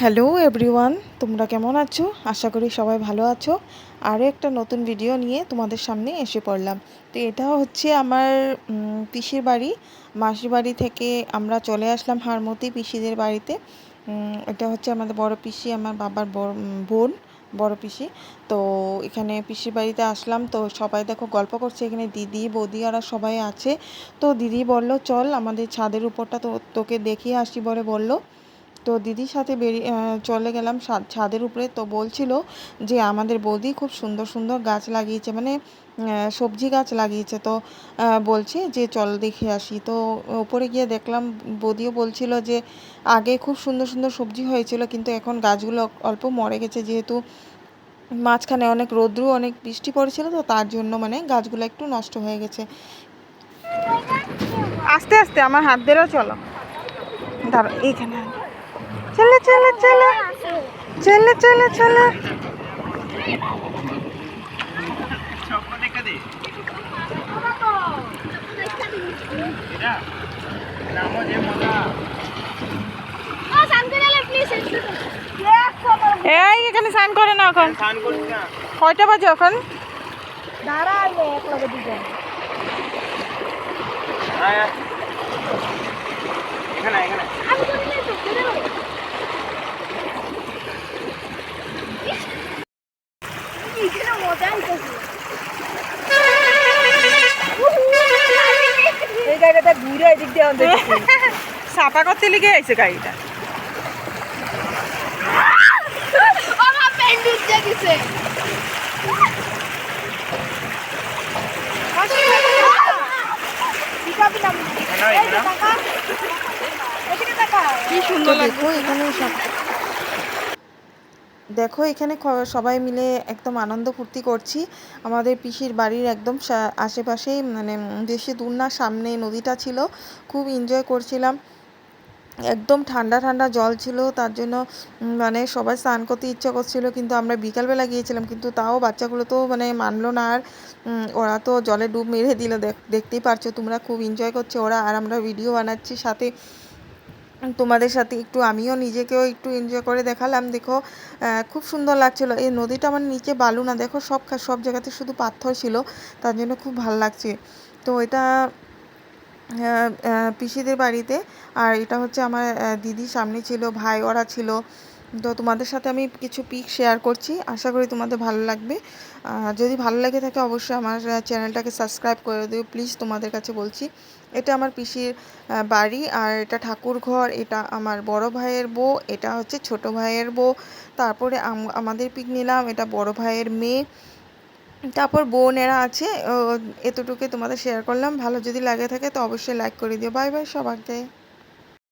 Hello everyone তোমরা কেমন আছো? আশা করি সবাই ভালো আছো। আরও একটা নতুন ভিডিও নিয়ে তোমাদের সামনে এসে পড়লাম। তো এটা হচ্ছে আমার পিসির বাড়ি। মাসির বাড়ি থেকে আমরা চলে আসলাম হারমতি পিসিদের বাড়িতে। এটা হচ্ছে আমাদের বড় পিসি, আমার বাবার বোন, বড় পিসি। তো এখানে পিসির বাড়িতে আসলাম। তো সবাই দেখো গল্প করছে। এখানে দিদি, বৌদি ওরা সবাই আছে। তো দিদি বলল, চল আমাদের ছাদের উপরটা তো, তোকে দেখিয়ে আসি, বলে বলল। তো দিদির সাথে বেরিয়ে চলে গেলাম ছাদের উপরে। তো বলছিল যে আমাদের বৌদি খুব সুন্দর সুন্দর গাছ লাগিয়েছে মানে সবজি গাছ লাগিয়েছে। তো বলছে যে চল দেখে আসি। তো ওপরে গিয়ে দেখলাম বৌদিও বলছিল যে আগে খুব সুন্দর সুন্দর সবজি হয়েছিল, কিন্তু এখন গাছগুলো অল্প মরে গেছে, যেহেতু মাঝখানে অনেক রৌদ্র, অনেক বৃষ্টি পড়েছিল, তো তার জন্য মানে গাছগুলো একটু নষ্ট হয়ে গেছে। আস্তে আস্তে আমার হাত ধরেও চলো। দাঁড়া এইখানে। চলে চলে চলে। চলে চলে চলে। এই, এখানে স্নান করে না এখন। কয়টা বাজে এখন। এই জায়গাটা ঘুরে এদিক দিয়ে আমাদের সাপা করতে লিগে আইছে গাড়িটা। কি সুন্দর লাগছে। এখানে সব- দেখো, এখানে সবাই মিলে একদম আনন্দ ফুর্তি করছি। আমাদের পিসির বাড়ির একদম আশেপাশেই মানে বেশি দূর না, সামনে নদীটা ছিল। খুব এনজয় করছিলাম। একদম ঠান্ডা ঠান্ডা জল ছিল, তার জন্য মানে সবাই স্নান করতে ইচ্ছা করছিল, কিন্তু আমরা বিকালবেলা গিয়েছিলাম, কিন্তু তাও বাচ্চাগুলো তো মানে মানলো না আর ওরা তো জলে ডুব মেরে দিল, দেখ- দেখতেই পারছ, তোমরা খুব এনজয় করছে, ওরা আর আমরা ভিডিও বানাচ্ছি সাথে। তোমাদের সাথে একটু আমিও নিজেকেও একটু এনজয় করে দেখালাম। দেখো খুব সুন্দর লাগছিল। এই নদীটা আমার নিচে বালু না, দেখো সব সব জায়গাতে শুধু পাথর ছিল। তার জন্য খুব ভালো লাগছে। তো এটা পিসিদের বাড়িতে। আর এটা হচ্ছে আমার দিদির দিদি সামনে ছিল, ভাই ওরা ছিল। তো তোমাদের সাথে আমি কিছু পিক শেয়ার করছি। আশা করি তোমাদের ভালো লাগবে। যদি ভালো লেগে থাকে অবশ্যই আমার চ্যানেলটাকে সাবস্ক্রাইব করে দিও। প্লিজ তোমাদের কাছে বলছি এটা আমার পিসির বাড়ি। আর এটা ঠাকুর ঘর এটা আমার বড় ভাইয়ের বউ এটা হচ্ছে ছোট ভাইয়ের বউ। তারপরে আম- আমাদের পিক নিলাম এটা বড় ভাইয়ের মেয়ে। তারপর বোনেরা আছে ও, এতটুকুই তোমাদের শেয়ার করলাম। ভালো যদি লাগে থাকে তো অবশ্যই লাইক করে দিও। বাই বাই সবাইকে।